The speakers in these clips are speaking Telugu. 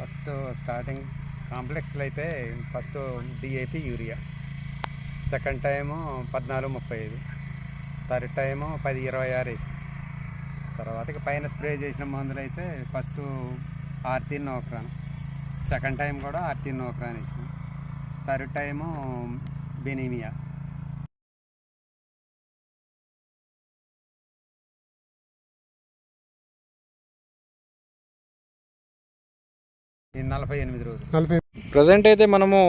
ఫస్ట్ స్టార్టింగ్ కాంప్లెక్స్లో అయితే first DAP urea. Second time పద్నాలుగు ముప్పై ఐదు. థర్డ్ టైము పది ఇరవై ఆరు వేసాం. తర్వాత పైన స్ప్రే చేసిన మందులు అయితే ఫస్ట్ ఆర్తీన్ నోక్రాన్. సెకండ్ టైం కూడా ఆర్తీన్ నోక్రాన్ వేసాం. Third time Benevia. నలభై ఎనిమిది రోజులు. నలభై ప్రజెంట్ అయితే మనము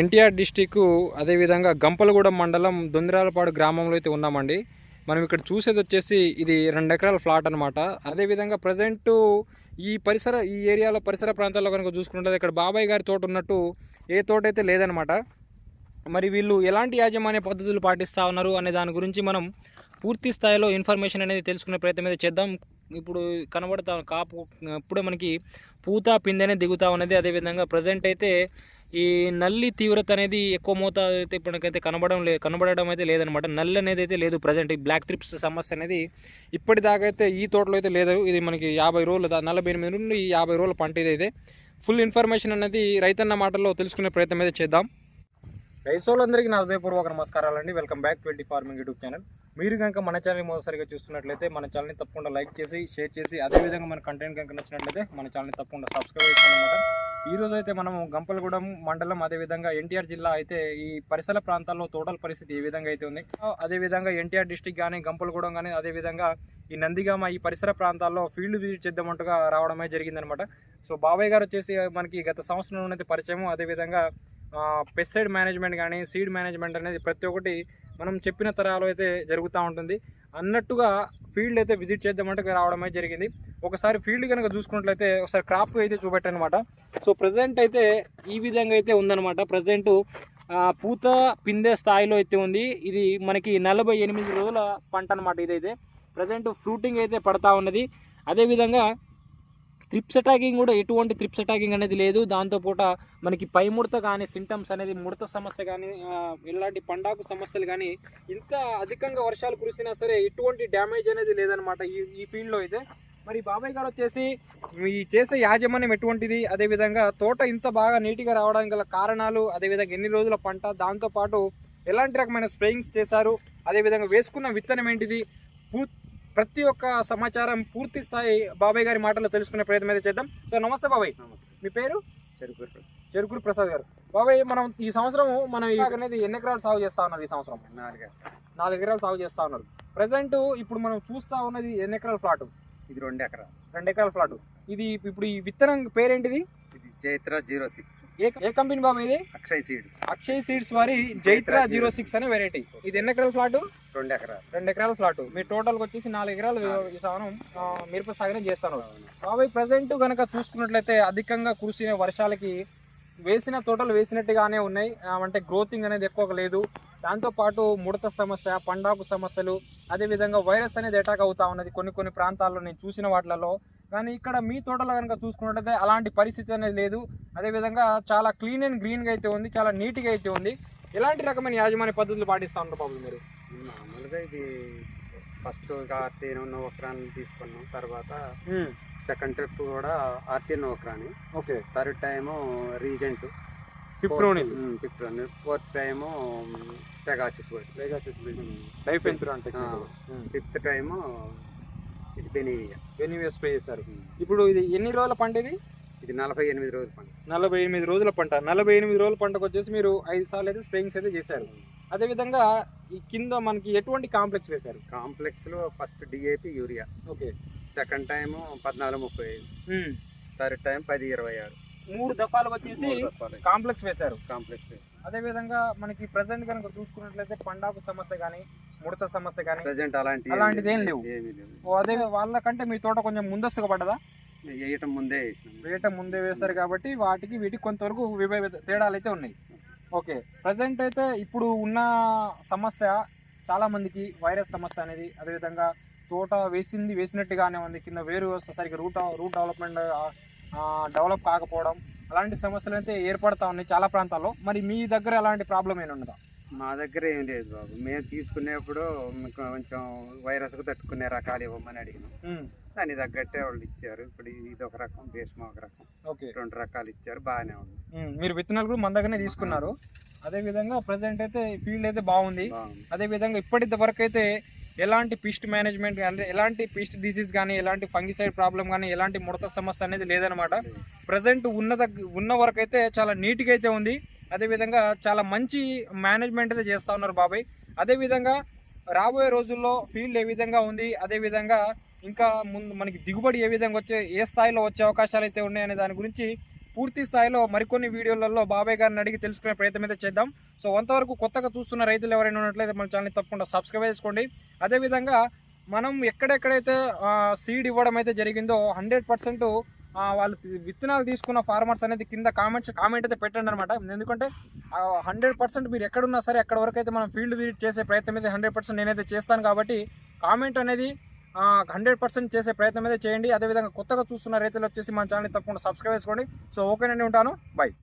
ఎన్టీఆర్ డిస్టిక్ అదేవిధంగా గంపలగూడెం మండలం దొందిరాలపాడు గ్రామంలో అయితే ఉన్నామండి. మనం ఇక్కడ చూసేది వచ్చేసి ఇది రెండు ఎకరాల ఫ్లాట్ అనమాట అదేవిధంగా ప్రజెంట్ ఈ పరిసర ఈ ఏరియాలో పరిసర ప్రాంతాల్లో కనుక చూసుకుంటే ఇక్కడ బాబాయ్ గారి తోట ఉన్నట్టు ఏ తోట అయితే లేదనమాట మరి వీళ్ళు ఎలాంటి యాజమాన్య పద్ధతులు పాటిస్తూ ఉన్నారు అనే దాని గురించి మనం పూర్తి స్థాయిలో ఇన్ఫర్మేషన్ అనేది తెలుసుకునే ప్రయత్నం అయితే చేద్దాం. ఇప్పుడు కనబడతా కాపు ఇప్పుడే మనకి పూత పిందెనే దిగుతా ఉన్నది. అదేవిధంగా ప్రజెంట్ అయితే ఈ నల్లి తీవ్రత అనేది ఎక్కువ మోతాదు అయితే ఇప్పటికైతే కనబడడం లే కనబడడం అయితే లేదనమాట నల్లి అనేది అయితే లేదు ప్రజెంట్ ఈ బ్లాక్ ట్రిప్స్ సమస్య అనేది ఇప్పటిదాకా అయితే ఈ తోటలో అయితే లేదు. ఇది మనకి యాభై రోజులు నలభై ఎనిమిది నుండి యాభై రోజుల పంట ఇది ఫుల్ ఇన్ఫర్మేషన్ అనేది రైతన్న మాటల్లో తెలుసుకునే ప్రయత్నం అయితే చేద్దాం. రైతులందరికీ నా హృదయపూర్వక నమస్కారాలు అండి welcome back twenty farming YouTube channel. మీరు కనుక మన ఛానల్ మొదటిసారిగా చూస్తున్నట్లయితే మన ఛానల్ని తప్పకుండా లైక్ చేసి షేర్ చేసి అదేవిధంగా మన కంటెంట్ కనుక నచ్చినట్లయితే మన ఛానల్ని తప్పకుండా సబ్స్క్రైబ్ చేసుకోండి ఈ రోజు అయితే మనం గంపలగూడెం మండలం అదేవిధంగా ఎన్టీఆర్ జిల్లా అయితే ఈ పరిసర ప్రాంతాల్లో తోటల పరిస్థితి ఏ విధంగా అయితే ఉంది అదేవిధంగా ఎన్టీఆర్ డిస్టిక్ కానీ గంపలగూడెం కానీ అదేవిధంగా ఈ నందిగామ ఈ పరిసర ప్రాంతాల్లో ఫీల్డ్ విజిట్ చేద్దామంటగా రావడమే జరిగిందనమాట. సో బాబాయ్ గారు వచ్చేసి మనకి గత సంవత్సరం అయితే పరిచయం అదేవిధంగా పెస్టైడ్ మేనేజ్మెంట్ కానీ సీడ్ మేనేజ్మెంట్ అనేది ప్రతి ఒక్కటి మనం చెప్పిన తరాలు అయితే జరుగుతూ ఉంటుంది. అన్నట్టుగా ఫీల్డ్ అయితే విజిట్ చేద్దామంటే రావడమే జరిగింది. ఒకసారి ఫీల్డ్ కనుక చూసుకున్నట్లయితే ఒకసారి క్రాప్ అయితే చూపెట్టనమాట. సో ప్రజెంట్ అయితే ఈ విధంగా అయితే ఉందన్నమాట. ప్రజెంట్ పూత పిందె స్థాయిలో అయితే ఉంది. ఇది మనకి నలభై ఎనిమిది రోజుల పంట అనమాట ఇదైతే. ప్రజెంట్ ఫ్రూటింగ్ అయితే పడతా ఉన్నది. అదేవిధంగా త్రిప్స్ అటాకింగ్ కూడా ఎటువంటి త్రిప్స్ అటాకింగ్ అనేది లేదు. దాంతోపూట మనకి పై ముడత కానీ సింటమ్స్ అనేది ముడత సమస్య కానీ ఇలాంటి పండాకు సమస్యలు కానీ ఇంత అధికంగా వర్షాలు కురిసినా సరే ఎటువంటి డ్యామేజ్ అనేది లేదనమాట ఈ ఈ ఫీల్డ్లో అయితే. మరి బాబాయ్ గారు వచ్చేసి ఈ చేసే యాజమాన్యం ఎటువంటిది? అదేవిధంగా తోట ఇంత బాగా నీట్గా రావడానికి గల కారణాలు అదేవిధంగా ఎన్ని రోజుల పంట దాంతోపాటు ఎలాంటి రకమైన స్ప్రేయింగ్స్ చేశారు? అదేవిధంగా వేసుకున్న విత్తనం ఏంటిది? పూ ప్రతి ఒక్క సమాచారం పూర్తి స్థాయి బాబాయ్ గారి మాటల్లో తెలుసుకునే ప్రయత్నం అయితే చేద్దాం. సో నమస్తే బాబాయ్. మీ పేరు? చెరుకూరు ప్రసాద్. చెరుకురు ప్రసాద్ గారు. బాబాయ్ మనం ఈ సంవత్సరం మనం అనేది ఎన్ని ఎకరాలు సాగు చేస్తా ఉన్నారు ఈ సంవత్సరం? నాలుగు. నాలుగు ఎకరాలు సాగు చేస్తా ఉన్నారు. ప్రజెంట్ ఇప్పుడు మనం చూస్తా ఉన్నది ఎన్ని ఎకరాల ఫ్లాట్? ఇది రెండు ఎకరాలు. రెండు ఎకరాల ఫ్లాట్. ఇది ఇప్పుడు ఈ విత్తనం పేరేంటిది? Jaitra zero six. ఏ కంపెనీ బాబు ఇది? అక్షయ్ సీడ్స్. అక్షయ్ సీడ్స్ వారి జైత్ర జీరో సిక్స్ అనే వెరైటీ ఇది ఎన్ని ఎకరాల ఫ్లాట్ రెండు ఎకరాలు. రెండు ఎకరాల ఫ్లాట్ మీ టోటల్ వచ్చేసి నాలుగు ఎకరాలు ఈ ఆ, మిరప సాగునే చేస్తాను. బాబాయ్ ప్రజెంట్ కనుక చూసుకున్నట్లయితే అధికంగా కురిసిన వర్షాలకి వేసిన తోటలు వేసినట్టుగానే ఉన్నాయి. అంటే గ్రోతింగ్ అనేది ఎక్కువగా లేదు. దాంతోపాటు ముడత సమస్య పండాకు సమస్యలు అదేవిధంగా వైరస్ అనేది అటాక్ అవుతా ఉన్నది. కొన్ని కొన్ని ప్రాంతాల్లో నేను చూసిన వాటిలలో కానీ ఇక్కడ మీ తోటలో కనుక చూసుకున్నట్లయితే అలాంటి పరిస్థితి అనేది లేదు. అదేవిధంగా చాలా క్లీన్ అండ్ గ్రీన్గా అయితే ఉంది చాలా నీట్గా అయితే ఉంది. ఎలాంటి రకమైన యాజమాన్య పద్ధతులు పాటిస్తూ ఉంటారు బాబు మీరు? మామూలుగా ఇది ఫస్ట్ ఆర్తీన్ నోక్రాన్ని తీసుకున్నాం తర్వాత సెకండ్ ట్రిప్ కూడా ఆర్తీన్ నోక్రాని okay. Third time Regent fourth time Pegasus లేగాసిస్ life అంటే ఫిఫ్త్ టైము ఇది బెనీవియా ఎనీవే స్ప్రే చేశారు. ఇప్పుడు ఇది ఎన్ని రోజుల పంట ఇది? ఇది నలభై ఎనిమిది రోజుల పంట. నలభై ఎనిమిది రోజుల పంట. నలభై ఎనిమిది రోజుల పంటకు వచ్చేసి మీరు ఐదు సార్లు అయితే స్ప్రేయింగ్స్ అయితే చేశారు. అదేవిధంగా ఈ కింద మనకి ఎటువంటి కాంప్లెక్స్ వేశారు? కాంప్లెక్స్లో first DAP urea. Okay. Second time పద్నాలుగు ముప్పై ఐదు. థర్డ్ టైం పది ఇరవై ఆరు. మూడు దఫాలకు వచ్చేసి కాంప్లెక్స్ వేశారు. కాంప్లెక్స్ అదేవిధంగా మనకి ప్రజెంట్ కనుక చూసుకున్నట్లయితే పండాకు సమస్య కానీ ముడత సమస్య కానీ ప్రజెంట్ అలాంటి అలాంటిది ఏం లేవు. ఏమీ లేవు. ఓ అదే వాళ్ళకంటే మీ తోట కొంచెం ముందస్తుగా పడ్డదా? వేయటం ముందే వేసినాం. వేట ముందే వేస్తారు కాబట్టి వాటికి వీటికి కొంతవరకు విభేద తేడాలు అయితే ఉన్నాయి. ఓకే. ప్రజెంట్ అయితే ఇప్పుడు ఉన్న సమస్య చాలా మందికి వైరస్ సమస్య అనేది అదేవిధంగా తోట వేసింది వేసినట్టుగానే ఉంది. కింద వేరు సరిగ్గా రూట్ రూట్ డెవలప్మెంట్ డెవలప్ కాకపోవడం అలాంటి సమస్యలు అయితే ఏర్పడతా ఉన్నాయి చాలా ప్రాంతాల్లో. మరి మీ దగ్గర అలాంటి ప్రాబ్లం ఏమి ఉన్నదా మా దగ్గర ఏం లేదు బాబు. మేము తీసుకునేప్పుడు కొంచెం వైరస్కు తట్టుకునే రకాలు ఇవ్వమని అడిగినాం. దాని తగ్గట్టే వాళ్ళు ఇచ్చారు. ఇప్పుడు ఇది ఒక రకం భీష్మ ఒక రకం. ఓకే. రెండు రకాలు ఇచ్చారు. బాగానే ఉంది. మీరు విత్తనాలు కూడా మన దగ్గరనే తీసుకున్నారు. అదే విధంగా ప్రజెంట్ అయితే ఫీల్డ్ అయితే బాగుంది. అదే విధంగా ఇప్పటి వరకు అయితే ఎలాంటి పిస్ట్ మేనేజ్మెంట్ అంటే ఎలాంటి పిస్ట్ డిసీజ్ కానీ ఎలాంటి ఫంగిసైడ్ ప్రాబ్లం కానీ ఎలాంటి ముడత సమస్య అనేది లేదనమాట ప్రజెంట్ ఉన్న ఉన్న వరకు అయితే చాలా నీట్గా అయితే ఉంది. అదేవిధంగా చాలా మంచి మేనేజ్మెంట్ అయితే చేస్తూ ఉన్నారు బాబాయ్. అదేవిధంగా రాబోయే రోజుల్లో ఫీల్డ్ ఏ విధంగా ఉంది అదేవిధంగా ఇంకా ముందు మనకి దిగుబడి ఏ విధంగా వచ్చే ఏ స్థాయిలో వచ్చే అవకాశాలు అయితే ఉన్నాయనే దాని గురించి పూర్తి స్థాయిలో మరికొన్ని వీడియోలలో బాబాయ్ గారిని అడిగి తెలుసుకునే ప్రయత్నం అయితే చేద్దాం. సో అంతవరకు కొత్తగా చూస్తున్న రైతులు ఎవరైనా ఉన్నట్లయితే మన ఛానల్ తప్పకుండా సబ్స్క్రైబ్ చేసుకోండి. అదేవిధంగా మనం ఎక్కడెక్కడైతే సీడ్ ఇవ్వడం అయితే జరిగిందో హండ్రెడ్ పర్సెంట్ వాళ్ళు విత్తనాలు తీసుకున్న ఫార్మర్స్ అనేది కింద కామెంట్స్ కామెంట్ అయితే పెట్టండి అనమాట ఎందుకంటే హండ్రెడ్ పర్సెంట్ మీరు ఎక్కడున్నా సరే అక్కడ వరకు అయితే మనం ఫీల్డ్ విజిట్ చేసే ప్రయత్నం అయితే హండ్రెడ్ పర్సెంట్ నేనైతే చేస్తాను కాబట్టి కామెంట్ అనేది హండ్రెడ్ పర్సెంట్ చేసే ప్రయత్నం అయితే చేయండి. అదేవిధంగా కొత్తగా చూస్తున్న రైతులు వచ్చేసి మన ఛానల్ తప్పకుండా సబ్స్క్రైబ్ చేసుకోండి. సో ఓకేనండి ఉంటాను. బై